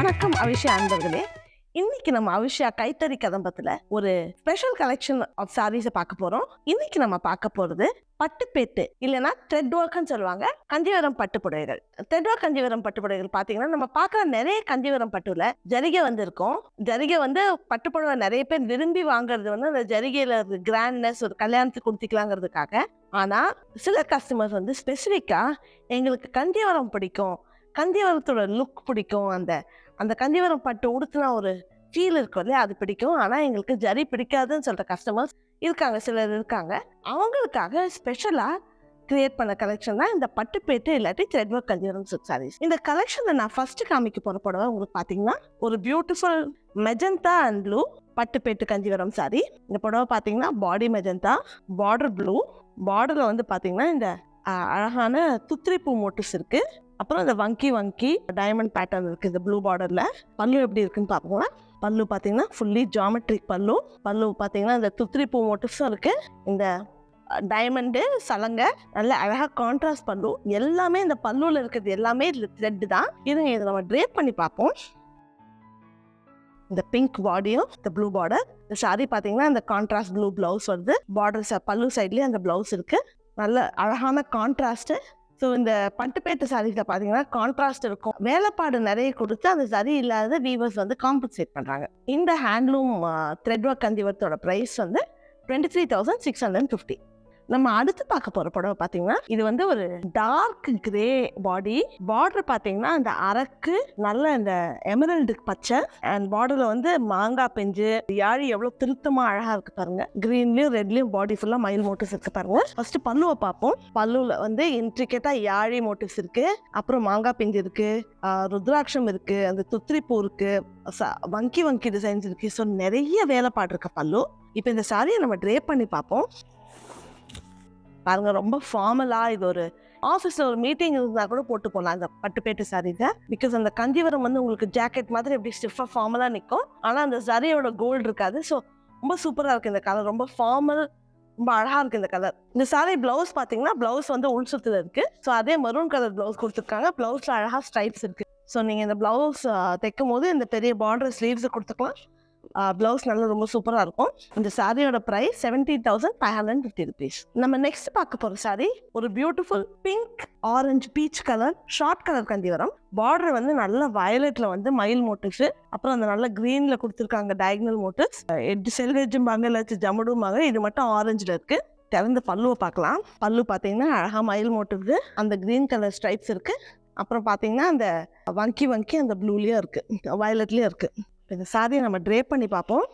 வணக்கம் அவிஷா அன்பர்களே. இன்னைக்கு நம்ம அவிஷா கைத்தறி கதம்பத்துல ஒரு ஸ்பெஷல் கலெக்ஷன் ஆஃப் சாரீஸை பார்க்க போறோம். இன்னைக்கு நம்ம பார்க்க போறது பட்டுப்பேட்டு இல்லைன்னா த்ரெட் ஒர்க்னு சொல்லுவாங்க. கஞ்சிவரம் பட்டு புடவைகள் த்ரெட் ஒர்க் கஞ்சிவரம் பட்டு புடவைகள் பார்த்தீங்கன்னா நம்ம பார்க்குற நிறைய கஞ்சிவரம் பட்டுல ஜரிகை வந்து இருக்கும். ஜரிகை வந்து பட்டு புடவை நிறைய பேர் விரும்பி வாங்குறது வந்து அந்த ஜரிகையில கிராண்ட்னஸ் ஒரு கல்யாணத்துக்கு கொடுத்துக்கலாங்கிறதுக்காக. ஆனா சில கஸ்டமர்ஸ் வந்து ஸ்பெசிஃபிக்காக எங்களுக்கு கஞ்சிவரம் பிடிக்கும். கந்தியவரத்தோட லுக் பிடிக்கும் அந்த அந்த கந்திவரம் பட்டு உடுத்துனா ஒரு ஃபீல் இருக்கும் இல்லையா? அது பிடிக்கும். ஆனால் எங்களுக்கு ஜரி பிடிக்காதுன்னு சொல்கிற கஸ்டமர்ஸ் இருக்காங்க சிலர் இருக்காங்க. அவங்களுக்காக ஸ்பெஷலாக கிரியேட் பண்ண கலெக்ஷன் தான் இந்த பட்டுப்பேட்டு இல்லாட்டி த்ரெட்வொர்க் கஞ்சிவரம் சில்க் சாரீஸ் இந்த கலெக்ஷனை நான் ஃபர்ஸ்ட் காமிக்க போகிற புடவை உங்களுக்கு பார்த்தீங்கன்னா ஒரு பியூட்டிஃபுல் மெஜந்தா அண்ட் ப்ளூ பட்டுப்பேட்டு கஞ்சிவரம் சாரி இந்த புடவை பார்த்தீங்கன்னா பாடி மெஜந்தா பார்டர் ப்ளூ பார்டரில் வந்து பார்த்தீங்கன்னா இந்த அழகான துத்திரி பூ மோட்டிவ்ஸ் அப்புறம் இந்த வங்கி வங்கி டைமண்ட் பேட்டர்ன் இருக்குது இந்த ப்ளூ பார்டரில் பல்லு எப்படி இருக்குன்னு பார்ப்போம். பல்லு பார்த்தீங்கன்னா ஃபுல்லி ஜாமெட்ரிக் பல்லு. பல்லு பார்த்தீங்கன்னா இந்த துத்திரி பூ மோட்டிவ்ஸும் இருக்குது இந்த டைமண்டு சலங்கை நல்ல அழகாக கான்ட்ராஸ்ட் பல்லு. எல்லாமே இந்த பல்லுவில் இருக்கிறது எல்லாமே த்ரெட்டு தான். இதுங்க இதை நம்ம ட்ரேப் பண்ணி பார்ப்போம். இந்த பிங்க் பாடியும் இந்த ப்ளூ பார்டர் இந்த சாரி பார்த்தீங்கன்னா இந்த கான்ட்ராஸ்ட் ப்ளூ ப்ளவுஸ் வருது. பார்டர் பல்லு சைட்லேயும் அந்த ப்ளவுஸ் இருக்குது நல்ல அழகான கான்ட்ராஸ்ட்டு ஸோ இந்த பட்டுப்பேட்டை சாரீஸில் பார்த்தீங்கன்னா கான்ட்ராஸ்ட் இருக்கும். வேலைப்பாடு நிறைய கொடுத்து அந்த சரி இல்லாத வீவர்ஸ் வந்து காம்பன்சேட் பண்ணுறாங்க இந்த ஹேண்ட்லூம் த்ரெட் ஒர்க் கந்திவரத்தோட ப்ரைஸ் வந்து twenty three thousand six hundred fifty நம்ம அடுத்து பார்க்க போகிற படம் பார்த்தீங்கன்னா இது வந்து ஒரு டார்க் கிரே பாடி பார்டர் பார்த்தீங்கன்னா அந்த அரக்கு நல்ல இந்த எமரல்டு பச்சை அண்ட் பார்டரில் வந்து மாங்காய் பெஞ்சு யாழி எவ்வளோ திருத்தமாக அழகாக இருக்கு பாருங்க. க்ரீன்லேயும் ரெட்லேயும் பாடி ஃபுல்லாக மயில் மோட்டிவ்ஸ் இருக்கு பாருங்க. ஃபர்ஸ்ட் பல்லுவை பார்ப்போம். பல்லுவில் வந்து இன்ட்ரிகேட்டாக யாழி மோட்டிவ்ஸ் இருக்கு. அப்புறம் மாங்காய் பெஞ்சு இருக்கு. ருத்ராட்சம் இருக்கு. அந்த துத்திரிப்பூ இருக்கு. வங்கி வங்கி டிசைன்ஸ் இருக்கு. ஸோ நிறைய வேலைப்பாடு இருக்கு பல்லு. இப்போ இந்த சாரியை நம்ம ட்ரேப் பண்ணி பார்ப்போம். பாருங்க ரொம்ப ஃபார்மலா இது ஒரு ஆஃபீஸில் ஒரு மீட்டிங் இருந்தால் கூட போட்டு போகலாம் அந்த பட்டுப்பேட்டு சாரீஸை பிகாஸ் அந்த கஞ்சிவரம் வந்து உங்களுக்கு ஜாக்கெட் மாதிரி எப்படி ஸ்டிஃபாக ஃபார்மலாக நிற்கும் ஆனால் அந்த சரியோட கோல்டு இருக்காது. ஸோ ரொம்ப சூப்பராக இருக்குது இந்த கலர் ரொம்ப ஃபார்மல் ரொம்ப அழகாக இருக்குது இந்த கலர் இந்த சாரி ப்ளவுஸ் பார்த்தீங்கன்னா ப்ளவுஸ் வந்து உள் சுற்றுல இருக்குது ஸோ அதே மரூன் கலர் ப்ளவுஸ் கொடுத்துருக்காங்க. ப்ளவுஸில் அழகாக ஸ்ட்ரைப்ஸ் இருக்குது ஸோ நீங்கள் இந்த ப்ளவுஸ் தைக்கும் போது இந்த பெரிய பார்டர் ஸ்லீவ்ஸை கொடுத்துக்கலாம். ப்ளவுஸ் நல்லா ரொம்ப சூப்பராக இருக்கும். இந்த சாரியோட price seventeen thousand five hundred fifty rupees நம்ம நெக்ஸ்ட் பார்க்க போகிற சாரி ஒரு beautiful pink orange peach colour shot colour Kanjivaram border வந்து நல்ல வயலட்ல வந்து மயில் மோட்டிவ்ஸ் அப்புறம் அந்த நல்ல கிரீன்ல கொடுத்துருக்காங்க டயக்னல் மோட்டிவ்ஸ் எட்டு செல்வேஜும்பாங்க இல்லாச்சும் ஜமுடும்பாங்க இது மட்டும் ஆரஞ்சில் இருக்கு. திறந்த பல்லுவை பார்க்கலாம். பல்லு பார்த்தீங்கன்னா அழகாக மயில் மோட்டிவ்ஸ் அந்த க்ரீன் கலர் ஸ்ட்ரைப்ஸ் இருக்குது அப்புறம் பார்த்தீங்கன்னா அந்த வங்கி வங்கி அந்த ப்ளூலேயும் இருக்குது வயலட்லேயும் இருக்குது இந்த சாரியை நம்ம ட்ரேப் பண்ணி பார்ப்போம்.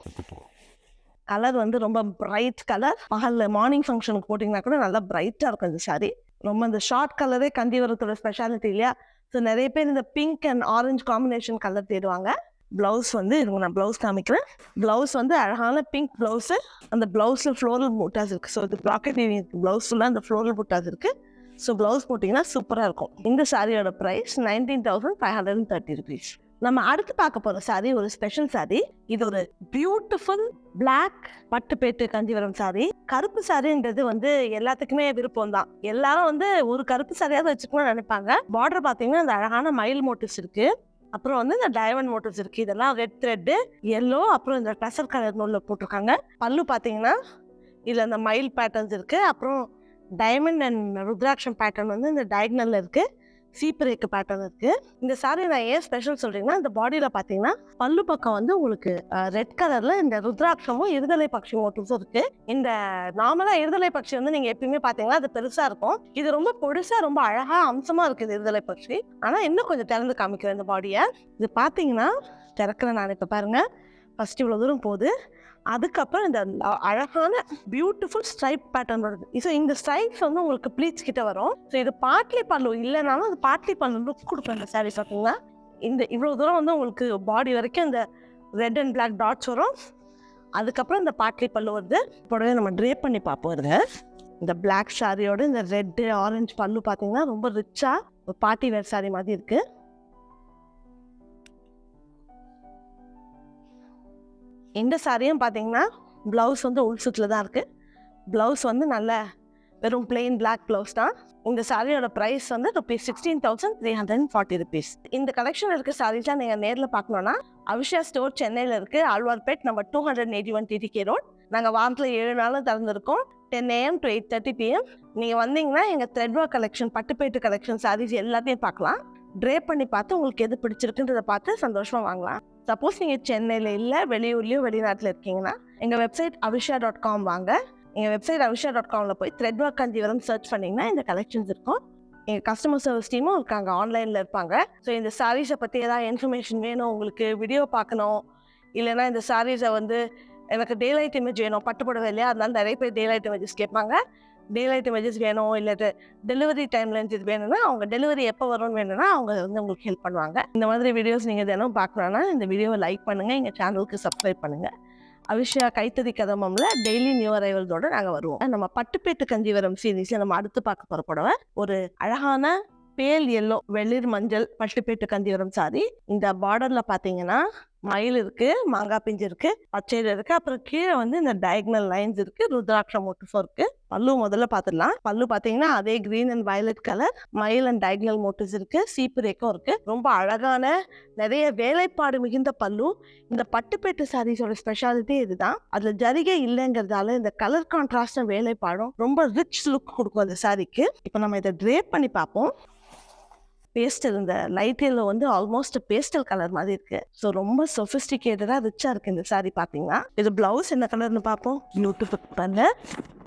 கலர் வந்து ரொம்ப பிரைட் கலர் பகலில் மார்னிங் ஃபங்க்ஷனுக்கு போட்டிங்கன்னா கூட நல்லா பிரைட்டாக இருக்கும் இந்த சாரி ரொம்ப இந்த ஷார்ட் கலரே கந்திவரத்தோட ஸ்பெஷாலிட்டி இல்லையா? ஸோ நிறைய பேர் இந்த pink and orange combination colour தேடுவாங்க. ப்ளவுஸ் வந்து இதுக்கு நான் ப்ளவுஸ் காமிக்கிறேன். ப்ளவுஸ் வந்து அழகான பிங்க் ப்ளவுஸு அந்த ப்ளவுஸில் ஃப்ளோரல் புட்டாஸ் இருக்குது ஸோ இது ப்ராக்கெட் ப்ளவுஸ் ஃபுல்லாக அந்த ஃப்ளோரல் புட்டாஸ் இருக்குது ஸோ ப்ளவுஸ் போட்டிங்கன்னா சூப்பராக இருக்கும். இந்த சாரியோட price nineteen thousand five hundred and thirty rupees நம்ம அடுத்து பார்க்க போகிற சாரி ஒரு ஸ்பெஷல் சாரி இது ஒரு பியூட்டிஃபுல் பிளாக் பட்டுப்பேட்டு கஞ்சிவரம் சாரி கருப்பு சாரின்றது வந்து எல்லாத்துக்குமே விருப்பம் தான். எல்லாரும் வந்து ஒரு கருப்பு சாரியாவது வச்சுக்கணும்னு நினைப்பாங்க. பார்டர் பார்த்தீங்கன்னா அந்த அழகான மயில் மோட்டிவ்ஸ் இருக்கு. அப்புறம் வந்து இந்த டைமண்ட் மோட்டிவ்ஸ் இருக்கு. இதெல்லாம் ரெட் த்ரெட்டு எல்லோ அப்புறம் இந்த டசர் கலர் நூலில் போட்டிருக்காங்க. பல்லு பார்த்தீங்கன்னா இதில் அந்த மயில் பேட்டர்ன்ஸ் இருக்கு. அப்புறம் டைமண்ட் அண்ட் ருத்ராட்சம் பேட்டர்ன் வந்து இந்த டயக்னலில் இருக்குது சீப்பரேக்கு பேட்டர்ன் இருக்கு. இந்த சாரி நான் ஏன் ஸ்பெஷல் சொல்றீங்கன்னா இந்த பாடியில பாத்தீங்கன்னா பல்லு பக்கம் வந்து உங்களுக்கு ரெட் கலர்ல இந்த ருத்ராட்சமும் இருதலை பட்சி மோட்டிவ்ஸும் இருக்கு. இந்த நார்மலா இருதலை பட்சி வந்து நீங்க எப்பயுமே பாத்தீங்கன்னா அது பெருசா இருக்கும். இது ரொம்ப பொடுசா ரொம்ப அழகா அம்சமா இருக்கு இருதலை பட்சி ஆனா இன்னும் கொஞ்சம் திறந்து காமிக்கிறேன் இந்த பாடியை இது பாத்தீங்கன்னா திறக்கிறேன் நான் இப்ப பாருங்க. ஃபஸ்ட்டு இவ்வளோ தூரம் போகுது. அதுக்கப்புறம் இந்த அழகான பியூட்டிஃபுல் ஸ்ட்ரைப் பேட்டர்ன் வருது. ஸோ இந்த ஸ்ட்ரைப்ஸ் வந்து உங்களுக்கு ப்ளீச் கிட்ட வரும். ஸோ இது பாட்லி பல்லு இல்லைனாலும் அது பாட்லி பல்லு லுக் கொடுப்பேன் இந்த சாரீஸ் பார்த்தீங்கன்னா இந்த இவ்வளோ தூரம் வந்து உங்களுக்கு பாடி வரைக்கும் இந்த ரெட் அண்ட் பிளாக் டாட்ஸ் வரும். அதுக்கப்புறம் இந்த பாட்லி பல்லு வருது புடவை நம்ம ட்ரேப் பண்ணி பார்ப்போம் இருங்க. இந்த பிளாக் சாரியோட இந்த ரெட்டு ஆரஞ்சு பல்லு பார்த்தீங்கன்னா ரொம்ப ரிச்சாக ஒரு பார்ட்டி வேர் சாரி மாதிரி இருக்குது இந்த சாரியும் பார்த்தீங்கன்னா ப்ளவுஸ் வந்து உள் சுற்றில் தான் இருக்குது ப்ளவுஸ் வந்து நல்ல வெறும் பிளெயின் பிளாக் ப்ளவுஸ் தான். இந்த சாரியோட ப்ரைஸ் வந்து rupees sixteen thousand three hundred and forty rupees இந்த கலெக்ஷன் இருக்க சாரீஸ்லாம் நீங்கள் நேரில் பார்க்கணுன்னா அவிஷா ஸ்டோர் சென்னையில் இருக்குது Alwarpet number two hundred eighty one TTK road நாங்கள் வாரத்தில் ஏழு நாளும் திறந்துருக்கோம். Ten AM to eight thirty PM நீங்கள் வந்தீங்கன்னா எங்கள் த்ரெட் ஒர்க் கலெக்ஷன் பட்டுப்பேட்டு கலெக்ஷன் சாரீஸ் எல்லாத்தையும் பார்க்கலாம் ட்ரே பண்ணி பார்த்து உங்களுக்கு எது பிடிச்சிருக்குன்றதை பார்த்து சந்தோஷமாக வாங்கலாம். சப்போஸ் நீங்கள் சென்னையில் இல்லை வெளியூர்லேயோ வெளிநாட்டில் இருக்கீங்கன்னா எங்கள் வெப்சைட் அவிஷா டாட் காம் வாங்க. எங்கள் வெப்சைட் அவிஷா டாட் காமில் போய் த்ரெட் ஒர்க் கஞ்சிவரம் சர்ச் பண்ணிங்கன்னா இந்த கலெக்ஷன்ஸ் இருக்கும். எங்கள் கஸ்டமர் சர்வீஸ் டீமும் இருக்காங்க ஆன்லைனில் இருப்பாங்க. ஸோ இந்த சாரீஸை பற்றி ஏதாவது இன்ஃபர்மேஷன் வேணும் உங்களுக்கு வீடியோ பார்க்கணும். இல்லைன்னா இந்த சாரீஸை வந்து எனக்கு டேலைட் இமேஜ் வேணும் பட்டுப்புடவை இல்லையா அதனால நிறைய பேர் டேலைட் இமேஜஸ் கேட்பாங்க. டேலைட் வெஜஸ் வேணும் இல்லை டெலிவரி டைம்ல இது வேணும்னா அவங்க டெலிவரி எப்போ வரும்னு வேணும்னா அவங்க வந்து உங்களுக்கு ஹெல்ப் பண்ணுவாங்க. இந்த மாதிரி வீடியோஸ் நீங்கள் தினம் பார்க்கணுன்னா இந்த வீடியோவை லைக் பண்ணுங்கள் எங்கள் சேனலுக்கு சப்ஸ்கிரைப் பண்ணுங்கள் அவிஷா கைத்தறி கதமம்ல டெய்லி நியூ அரைவல்ஸோட நாங்கள் வருவோம். நம்ம பட்டுப்பேட்டு கஞ்சிவரம் சீரீஸில் நம்ம அடுத்து பார்க்க போகிற புடவை ஒரு அழகான பேல் எல்லோ வெளிர் மஞ்சள் பட்டுப்பேட்டு கஞ்சிவரம் சாரி இந்த பார்டரில் பார்த்தீங்கன்னா மயில் இருக்கு மாங்காய் பிஞ்சு இருக்கு பச்சையில இருக்கு. அப்புறம் கீழே வந்து இந்த டயக்னல் லைன்ஸ் இருக்கு. ருத்ராட்சம் மோட்டிஃபும் இருக்கு. பல்லு முதல்ல பார்த்துடலாம் பல்லு பார்த்தீங்கன்னா அதே கிரீன் அண்ட் வயலட் கலர் மயில் அண்ட் டயக்னல் மோட்டிவ்ஸ் இருக்கு. சீப்பு ரேக்கும் இருக்கு. ரொம்ப அழகான நிறைய வேலைப்பாடு மிகுந்த பல்லு. இந்த பட்டுப்பேட்டு சாரீஸோட ஸ்பெஷாலிட்டி இதுதான். அதுல ஜரிகை இல்லைங்கிறதால இந்த கலர் கான்ட்ராஸ்ட் வேலைப்பாடும் ரொம்ப ரிச் லுக் கொடுக்கும் அந்த சாரிக்கு. இப்போ நம்ம இதை ட்ரேப் பண்ணி பார்ப்போம். பேஸ்டல் இந்த லைட் எல்லோ வந்து ஆல்மோஸ்ட் பேஸ்டல் கலர் மாதிரி இருக்கு. ஸோ ரொம்ப சொஃபிஸ்டிகேட்டடாக ரிச்சாக இருக்கு இந்த சாரி பார்த்தீங்கன்னா இது பிளவுஸ் என்ன கலர்னு பார்ப்போம் பியூட்டிஃபுல் பண்ண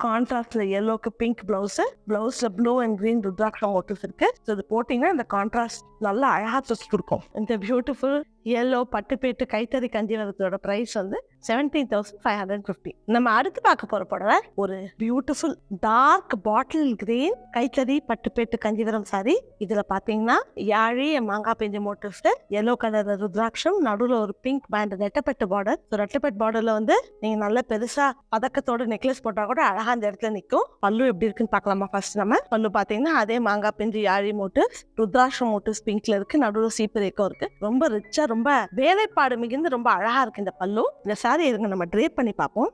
கான்ட்ராஸ்ட்ல எல்லோக்கு பிங்க் பிளவுஸ் பிளவுஸ்ல ப்ளூ அண்ட் கிரீன் ருத்ராட்சம் மோட்டிவ்ஸ் இருக்கு. ஸோ இது போட்டிங்கன்னா இந்த கான்ட்ராஸ்ட் நல்லா அழகாக தச்சு கொடுக்கும். இந்த பியூட்டிஃபுல் எல்லோ பட்டுப்பேட்டு கைத்தறி கஞ்சிவரத்தோட ப்ரைஸ் வந்து seventeen thousand five hundred fifty நம்ம அடுத்து பார்க்க போகிற புடவை ஒரு பியூட்டிஃபுல் டார்க் பாட்டில் கிரீன் கைத்தறி பட்டுப்பேட்டு கஞ்சிவரம் சாரி இதில் பார்த்தீங்கன்னா யாழி மாங்காய் பெஞ்ச மோட்டிவ்ஸ் எல்லோ கலர் ருத்ராட்சம் நடுவில் ஒரு பிங்க் பேண்ட் ரெட்டப்பட்டு பார்டர் ஸோ ரெட்டப்பட்டு பார்டரில் வந்து நீங்கள் நல்ல பெருசாக பதக்கத்தோட நெக்லஸ் போட்டால் கூட அழகா அந்த இடத்துல நிற்கும் பல்லு எப்படி இருக்குன்னு பார்க்கலாமா ஃபர்ஸ்ட் நம்ம? பல்லு பார்த்தீங்கன்னா அதே மாங்காய் பெஞ்சு யாழி மோட்டிவ்ஸ் ருத்ராட்சம் மோட்டிவ்ஸ் பிங்க்ல இருக்குது நடுவில் சீப்பு ரேக்கும் இருக்குது ரொம்ப ரிச்சாக ரொம்ப வேலைப்பாடு மிகுந்து ரொம்ப அழகாக இருக்குது இந்த பல்லு. இந்த சாரி இருங்க நம்ம ட்ரேப் பண்ணி பார்ப்போம்.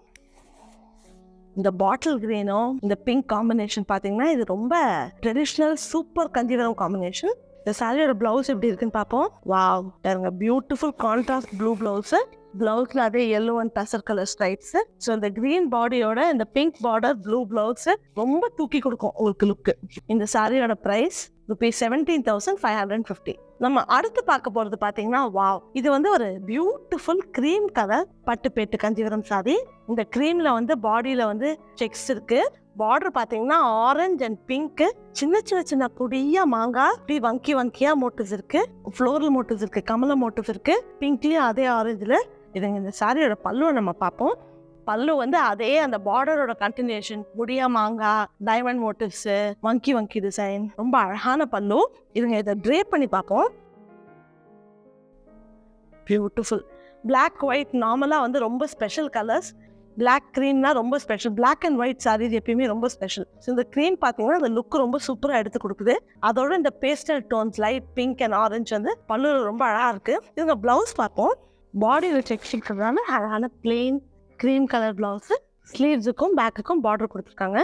இந்த பாட்டில் கிரீனும் இந்த பிங்க் காம்பினேஷன் பார்த்தீங்கன்னா இது ரொம்ப ட்ரெடிஷ்னல் சூப்பர் கஞ்சிவரம் காம்பினேஷன் இந்த சாரியோட பிளவுஸ் எப்படி இருக்குன்னு பார்ப்போம். வாவ் பாருங்க பியூட்டிஃபுல் கான்ட்ராஸ்ட் ப்ளூ பிளவுஸ் பிளவுஸ்ல அதே எல்லோ அண்ட் பசர் கலர் ஸ்ட்ரைப்ஸ் ஸோ இந்த கிரீன் பாடியோட இந்த பிங்க் பார்டர் ப்ளூ பிளவுஸ் ரொம்ப தூக்கி கொடுக்கும் உங்களுக்கு லுக்கு இந்த சாரியோட price rupees seventeen thousand five hundred fifty நம்ம அடுத்து பார்க்க போகிறது பார்த்தீங்கன்னா வாவ் இது வந்து ஒரு பியூட்டிஃபுல் க்ரீம் கலர் பட்டுப்பேட்டு கஞ்சிவரம் சாதி. இந்த க்ரீமில் வந்து பாடியில் வந்து செக்ஸ் இருக்குது பார்டர் பார்த்தீங்கன்னா ஆரஞ்சு அண்ட் பிங்க் சின்ன சின்ன சின்ன குடியா மாங்காய் இப்படி வங்கி வங்கியா மோட்டிவ்ஸ் இருக்கு. ஃப்ளோரல் மோட்டிவ்ஸ் இருக்கு கமல மோட்டிவ்ஸ் இருக்கு. பிங்க்லயும் அதே ஆரஞ்சுல இதுங்க இந்த சாரியோட பல்லுவை நம்ம பார்ப்போம். பல்லு வந்து அதே அந்த பார்டரோட கண்டினியூஷன் முடியா மாங்காய் டைமண்ட் மோட்டிவ்ஸ் வங்கி வங்கி டிசைன் ரொம்ப அழகான பல்லு. இதுங்க இதை ட்ரே பண்ணி பார்ப்போம். பியூட்டிஃபுல் பிளாக் ஒயிட் நார்மலாக வந்து ரொம்ப ஸ்பெஷல் கலர்ஸ் பிளாக் க்ரீன்னா ரொம்ப special black and white sarees எப்பயுமே ரொம்ப ஸ்பெஷல் ஸோ இந்த க்ரீன் பார்த்தீங்கன்னா அந்த லுக் ரொம்ப சூப்பராக எடுத்து கொடுக்குது. அதோட இந்த pastel tones light pink and orange வந்து பல்லு ரொம்ப அழகாக இருக்குது இதுங்க ப்ளவுஸ் பார்ப்போம். பாடியில் செக் அழகான பிளெயின் க்ரீம் கலர் ப்ளவுஸு ஸ்லீவ்ஸுக்கும் பேக்குக்கும் பார்டர் கொடுத்துருக்காங்க.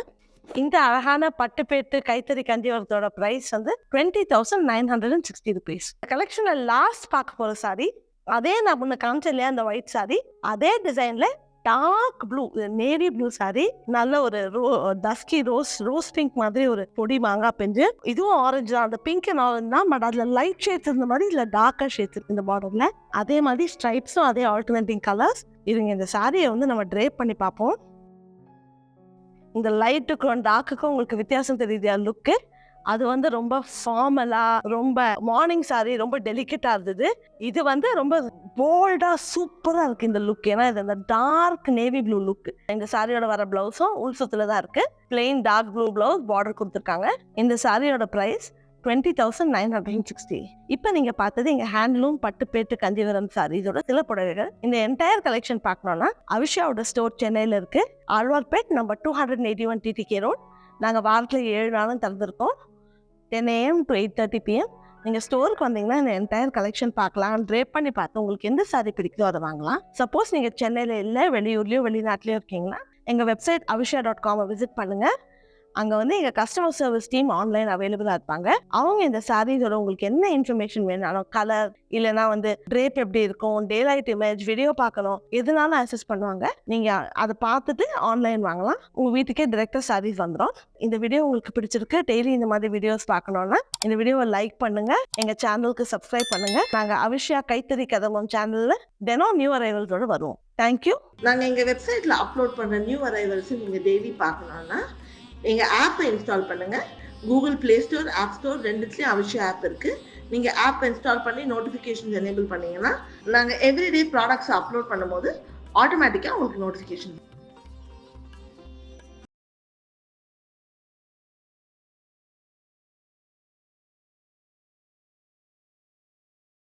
இந்த அழகான பட்டுப்பேட்டு கைத்தறி கஞ்சிவரத்தோட ப்ரைஸ் வந்து twenty thousand nine hundred and sixty rupees கலெக்ஷனில் லாஸ்ட் பார்க்க போகிற சாரி அதே நான் முன்ன காமிச்சேன் இல்லையா அந்த ஒயிட் சாரி அதே டிசைனில் dark blue navy blue sari நல்ல ஒரு ரோ டஸ்கி ரோஸ் ரோஸ் பிங்க் மாதிரி ஒரு பொடி மாங்காய் பெஞ்சு இதுவும் ஆரஞ்சு தான். அந்த பிங்க் அண்ட் ஆரஞ்சு தான் பட் அதில் லைட் ஷேட்ஸ் இருந்த மாதிரி இல்லை டார்க்கர் ஷேட்ஸ் இருக்கு இந்த பார்டரில் அதே மாதிரி ஸ்ட்ரைப்ஸும் அதே ஆல்டர்னேட்டிங் கலர்ஸ் இதுங்க இந்த சாரியை வந்து நம்ம ட்ரேப் பண்ணி பார்ப்போம். இந்த லைட்டுக்கும் டார்க்குக்கும் உங்களுக்கு வித்தியாசம் தெரியுது லுக்கு அது வந்து ரொம்ப ஃபார்மலாக ரொம்ப மார்னிங் சாரி ரொம்ப டெலிகேட்டாக இருந்தது. இது வந்து ரொம்ப போல்டாக சூப்பராக இருக்குது இந்த லுக் ஏன்னா இது அந்த டார்க் நேவி ப்ளூ லுக் இந்த சாரியோட வர ப்ளவுஸும் உள்சத்துல தான் இருக்குது plain dark blue blouse border கொடுத்துருக்காங்க. இந்த சாரியோட price twenty thousand nine hundred sixty இப்போ நீங்கள் பார்த்தது எங்கள் ஹேண்ட்லூம் பட்டுப்பேட்டு கஞ்சிவரம் சாரீஸோட சில புடவைகள். இந்த என்டையர் கலெக்ஷன் பார்க்கணுன்னா அவிஷாவோட ஸ்டோர் சென்னையில் இருக்குது Alwarpet number two hundred eighty one TTK road நாங்கள் வாரத்தில் ஏழு நாளும் திறந்துருக்கோம். Ten AM to eight thirty PM நீங்கள் ஸ்டோருக்கு வந்தீங்கன்னா இந்த என்டையர் கலெக்ஷன் பார்க்கலாம். ட்ரேப் பண்ணி பார்த்து உங்களுக்கு எந்த சாரி பிடிக்குதோ அதை வாங்கலாம். சப்போஸ் நீங்கள் சென்னையில் இல்லை வெளியூர்லேயோ வெளிநாட்டிலையோ இருக்கீங்கன்னா எங்கள் வெப்சைட் அவிஷா டாட் காமை விசிட் பண்ணுங்கள் அங்கே வந்து எங்கள் கஸ்டமர் சர்வீஸ் டீம் ஆன்லைன் அவைலபிளாக இருப்பாங்க. அவங்க இந்த சாரீஸோட உங்களுக்கு என்ன இன்ஃபர்மேஷன் வேணாலும் கலர் இல்லைன்னா வந்து ட்ரேப் எப்படி இருக்கும் டே லைட் இமேஜ் வீடியோ பார்க்கணும் எதுனாலும் அக்சஸ் பண்ணுவாங்க. நீங்கள் அதை பார்த்துட்டு ஆன்லைன் வாங்கலாம். உங்கள் வீட்டுக்கே டிரெக்டாக சாரீஸ் வந்துடும் இந்த வீடியோ உங்களுக்கு பிடிச்சிருக்கு டெய்லி இந்த மாதிரி வீடியோஸ் பார்க்கணும்னா இந்த வீடியோவை லைக் பண்ணுங்கள் எங்கள் சேனலுக்கு சப்ஸ்கிரைப் பண்ணுங்கள் நாங்கள் அவிஷியா கைத்தறி கதமம் சேனலில் தினம் நியூ அரைவல்ஸோட வருவோம். தேங்க்யூ நாங்கள் எங்கள் வெப்சைட்டில் அப்லோட் பண்ணுற நியூ அரைவல்ஸை நீங்கள் டெய்லி பார்க்கணுன்னா எங்கள் ஆப்பை இன்ஸ்டால் பண்ணுங்கள் Google Play Store App Store ரெண்டுத்துலேயும் அவசியம் ஆப் இருக்குது நீங்கள் ஆப் இன்ஸ்டால் பண்ணி நோட்டிஃபிகேஷன்ஸ் எனேபிள் பண்ணீங்கன்னா நாங்கள் எவ்ரிடே ப்ராடக்ட்ஸ் அப்லோட் பண்ணும்போது ஆட்டோமேட்டிக்காக உங்களுக்கு நோட்டிஃபிகேஷன்